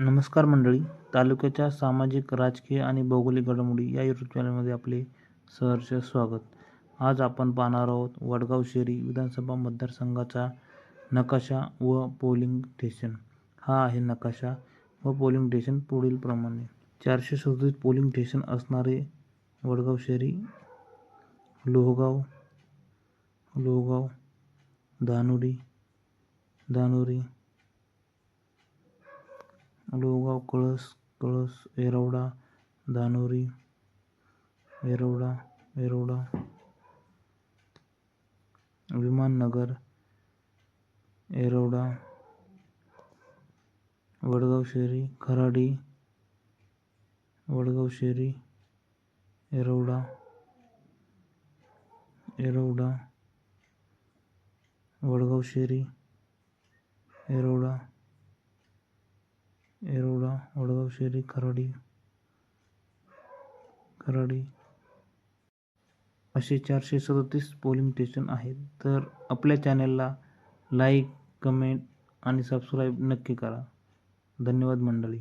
नमस्कार मंडळी. तालुक्याच्या सामाजिक राजकीय आणि भौगोलिक घडामोडी या यूट्यूब चॅनलमध्ये आपले सहर्ष स्वागत. आज आपण पाहणार आहोत वडगाव शेरी विधानसभा मतदारसंघाचा नकाशा व पोलिंग स्टेशन हा आहे नकाशा व पोलिंग स्टेशन पुढीलप्रमाणे चारशे सदतीस पोलिंग स्टेशन असणारे वडगाव शेरी लोहगाव लोहगाव धानुरी धानुरी लोहगाव कळस कळस येरवडा धानोरी येरवडा येरवडा विमाननगर येरवडा वडगाव शेरी खराडी वडगाव शेरी येरवडा येरवडा वडगाव शेरी येरवडा येरवडा वडगाव शेरी खराडी खराडी असे चारशे सदतीस पोलिंग स्टेशन आहेत. तर आपल्या चॅनलला लाईक कमेंट आणि सबस्क्राईब नक्की करा. धन्यवाद मंडळी.